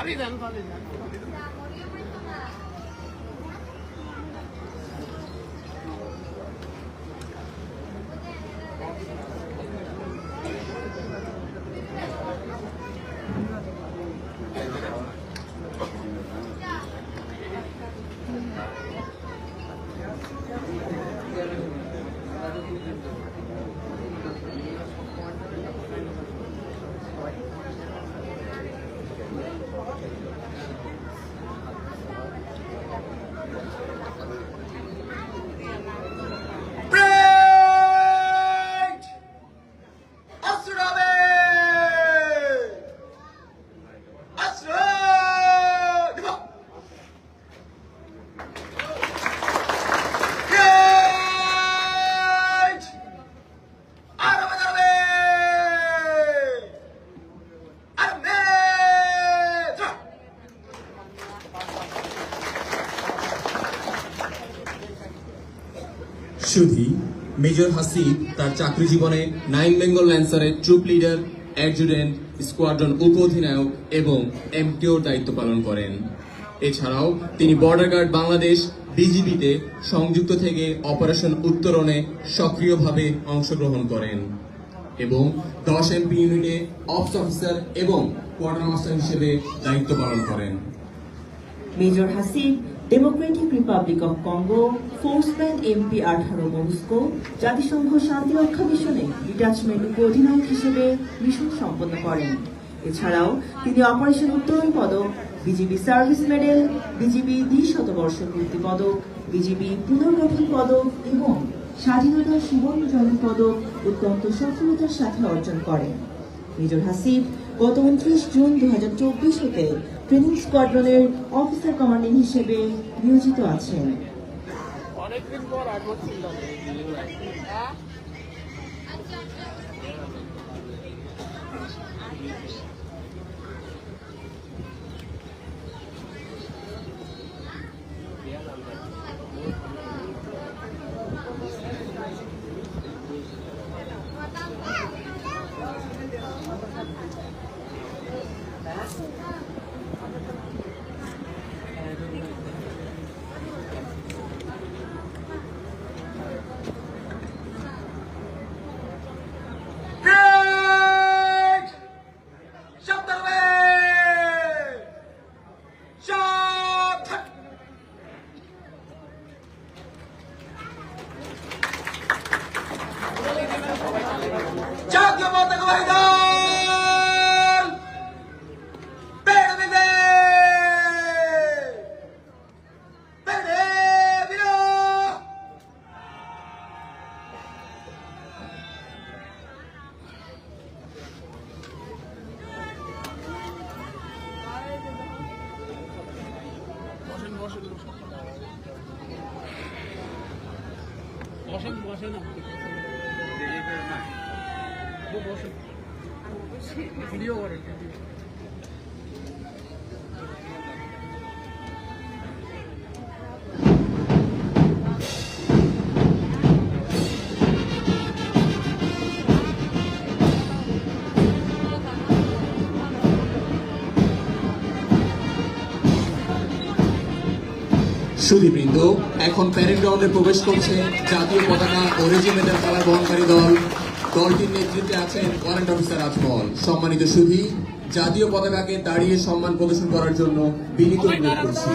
Validan, validan. validan. সুধি major Hasib, তার চাকরি জীবনে নাইন বেঙ্গল ল্যান্সারের ট্রুপ লিডার অ্যাডজুডেন্ট স্কোয়াড্রন উপ অধিনায়ক এবং এমটিওর দায়িত্ব পালন করেন। এছাড়াও তিনি বর্ডার গার্ড বাংলাদেশ বিজিবিতে সংযুক্ত থেকে অপারেশন উত্তরণে সক্রিয়ভাবে অংশগ্রহণ করেন এবং দশ এমপি ইউনিটে অফিস অফিসার এবং কোয়ার্টার মাস্টার হিসেবে দায়িত্ব পালন করেন। Major Hasib democratic republic of Congo ফোর্সম্যান MP আঠারো মস্কো জাতিসংঘ শান্তিরক্ষা মিশনে ডিটাচমেন্ট অধিনায়ক হিসেবে মিশন সম্পন্ন করেন। এছাড়াও তিনি অপারেশন উত্তরণ পদক বিজিবি সার্ভিস মেডেল বিজিবি দ্বিশতবর্ষ পূর্তি পদক বিজিবি পুনর্গঠন পদক এবং স্বাধীনতা সুবর্ণ জয়ন্তী পদক অত্যন্ত সফলতার সাথে অর্জন করেন। মেজর হাসিব গত উনত্রিশ জুন দু হতে ট্রেনিং স্কোয়াড্রনের অফিসার কমান্ডিং হিসেবে নিয়োজিত আছেন। অনেকদিন বসেন বসেন আপনি। বসেন। ভিডিও করেন। সুদীবৃন্দ এখন প্যারেড গ্রাউন্ডে প্রবেশ করছে জাতীয় পতাকা ও রেজিমেন্টের কালার বহনকারী দল। দলটির নেতৃত্বে আছেন ওয়ারেন্ট অফিসার আজমল সম্মানিত সুধি, জাতীয় পতাকাকে দাঁড়িয়ে সম্মান প্রদর্শন করার জন্য বিনীত অনুরোধ করছি।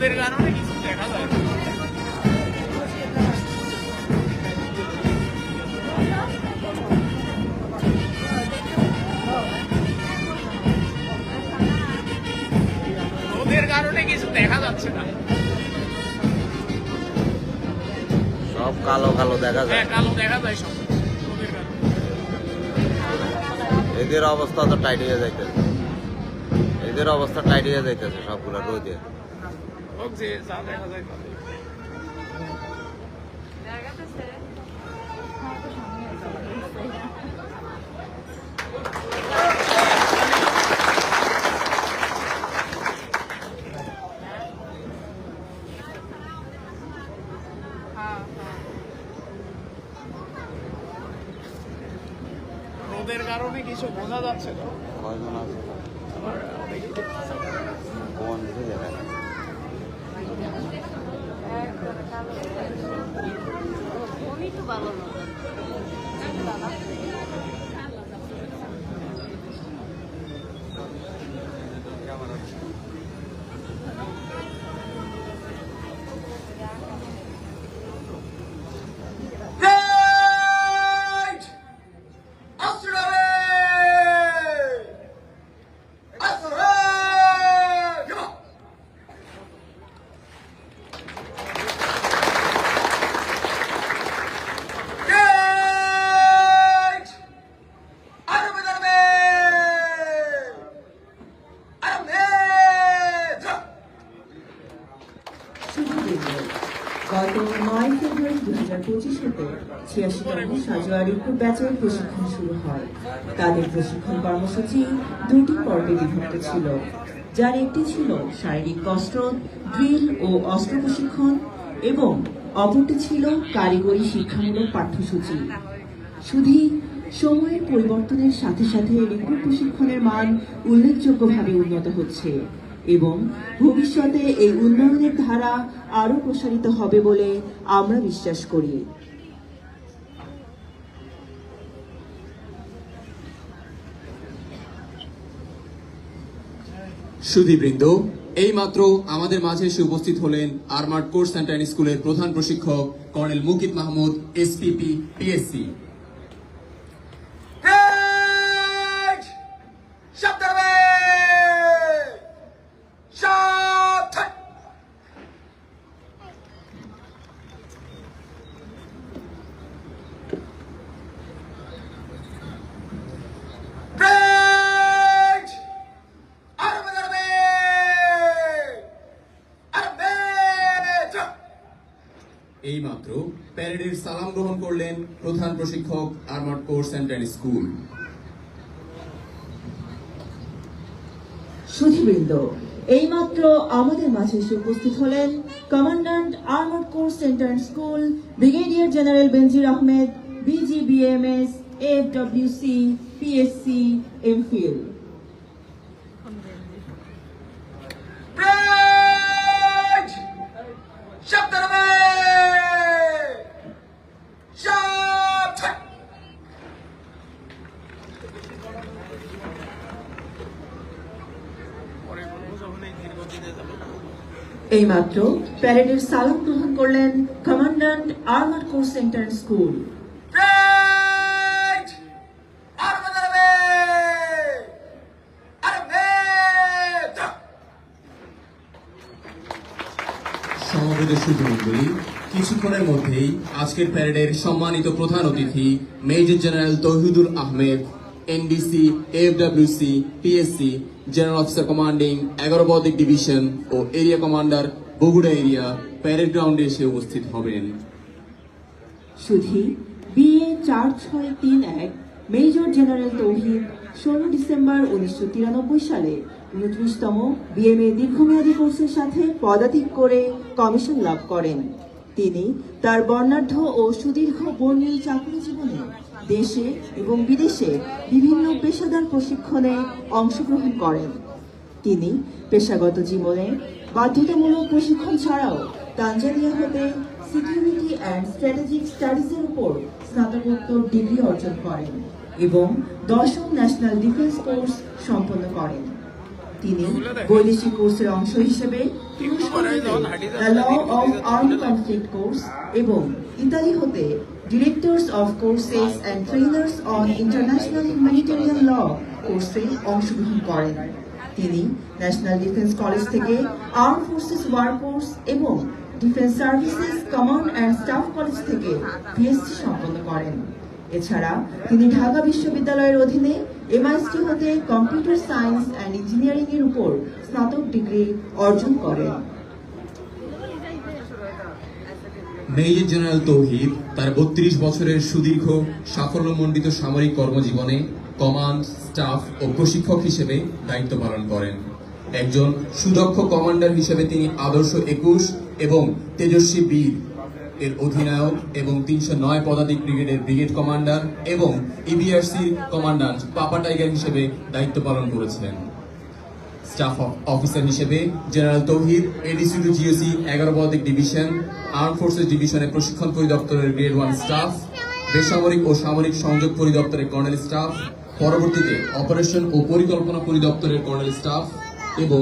রোদের কারণে কিছু দেখা যায় সব কালো কালো দেখা যায়। হ্যাঁ, কালো দেখা যায় সব। এদের অবস্থা তো টাইট হয়ে যাইতেছে। এদের অবস্থা টাইট হয়ে যাইতেছে সবগুলো রোদের হোক যে যা দেখা। রোদের কারণে কিছু বোঝা যাচ্ছে না ゴミとバナナだ。শুভদিন গত নয় ফেব্রুয়ারি দু প্রশিক্ষণ শুরু হয় তাদের প্রশিক্ষণ কর্মসূচি দুটি পর্বে ছিল যার একটি ছিল শারীরিক কসরত ড্রিল ও অস্ত্র প্রশিক্ষণ এবং অপরটি ছিল কারিগরি শিক্ষামূলক পাঠ্যসূচি শুধু সময়ের পরিবর্তনের সাথে সাথে রিক্রুট প্রশিক্ষণের মান উল্লেখযোগ্যভাবে উন্নত হচ্ছে এবং ভবিষ্যতে এই উন্নয়নের ধারা আরও প্রসারিত হবে বলে আমরা বিশ্বাস করি। সুধীবৃন্দ, এইমাত্র আমাদের মাঝে এসে উপস্থিত হলেন আর্মার্ড কোর্স সেন্টার স্কুলের প্রধান প্রশিক্ষক colonel Mukit Mahmud SPP PSC এইমাত্র প্যারেডের সালাম গ্রহণ করলেন প্রধান প্রশিক্ষক আর্মার্ড কোর্স সেন্টার স্কুল। সুধীবৃন্দ, এইমাত্র আমাদের মাঝে এসে উপস্থিত হলেন commandant armoured corps centre school brigadier general Benazir Ahmed, BGBMS, FWC, PSC, MPhil. এইমাত্র প্যারেডের সালাম গ্রহণ করলেন commandant armoured corps centre school! সমবেত সুধীমণ্ডলী কিছুক্ষণের মধ্যেই আজকের প্যারেডের সম্মানিত প্রধান অতিথি major general Tohidul Ahmed NDC FWC PSC general officer commanding এগারো পদিক ডিভিশন ও area commander Bogura area parade গ্রাউন্ডে এসে উপস্থিত হবেন। সুধী বিএ চার ছয় তিন এক, মেজর জেনারেল তৌহিদ, ষোলো ডিসেম্বর উনিশশো তিরানব্বই সালে। উনত্রিশতম বিএমএ দীর্ঘমেয়াদী কোর্সের সাথে পদাতিক করে কমিশন লাভ করেন। তিনি তার বর্ণাঢ্য ও সুদীর্ঘ বর্ণীয় চাকরি জীবনে দেশে এবং বিদেশে বিভিন্ন পেশাদার প্রশিক্ষণে অংশগ্রহণ করেন। তিনি পেশাগত জীবনে বাধ্যতামূলক প্রশিক্ষণ ছাড়াও তানজানিয়া হতে সিকিউরিটি অ্যান্ড স্ট্র্যাটেজিক স্টাডিজের উপর স্নাতকোত্তর ডিগ্রি অর্জন করেন এবং দশম ন্যাশনাল ডিফেন্স কোর্স সম্পন্ন করেন। তিনি বৈদেশিক কোর্সের অংশ হিসেবে আর্ম কোর্স এবং ইতালি হতে directors of courses and trainers on international humanitarian law কোর্সে অংশগ্রহণ করেন। তিনি ন্যাশনাল ডিফেন্স কলেজ থেকে আর্ম ফোর্সেস ওয়ার কোর্স এবং defence services command and staff college থেকে পিএসসি সম্পন্ন করেন। এছাড়া তিনি ঢাকা বিশ্ববিদ্যালয়ের অধীনে এমআইএসটি হতে কম্পিউটার সায়েন্স অ্যান্ড ইঞ্জিনিয়ারিং এর উপর স্নাতক ডিগ্রি অর্জন করেন। মেজর জেনারেল তৌহিদ তার বত্রিশ বছরের সুদীর্ঘ সাফল্যমণ্ডিত সামরিক কর্মজীবনে কমান্ড, স্টাফ ও প্রশিক্ষক হিসেবে দায়িত্ব পালন করেন। একজন সুদক্ষ কমান্ডার হিসেবে তিনি আদর্শ একুশ এবং তেজস্বী বীর। এর অধিনায়ক এবং তিনশো নয় পদাতিক ব্রিগেডের ব্রিগেড কমান্ডার এবং ইবিআরসির কমান্ডান্ট পাপা টাইগার হিসেবে দায়িত্ব পালন করেছিলেন। স্টাফ অফিসার হিসেবে general Touhid ADC to GOC এগারো পদাতিক ডিভিশন আর্ম ফোর্সেস ডিভিশনের প্রশিক্ষণ পরিদপ্তরের গ্রেড ওয়ান স্টাফ, বেসামরিক ও সামরিক সংযোগ পরিদপ্তরের কর্নেল স্টাফ, পরবর্তীতে অপারেশন ও পরিকল্পনা পরিদপ্তরের কর্নেল স্টাফ এবং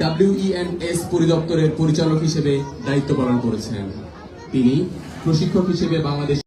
ডাব্লিউইএনএস পরিদপ্তরের পরিচালক হিসেবে দায়িত্ব পালন করেছেন তিনি প্রশিক্ষক হিসেবে বাংলাদেশ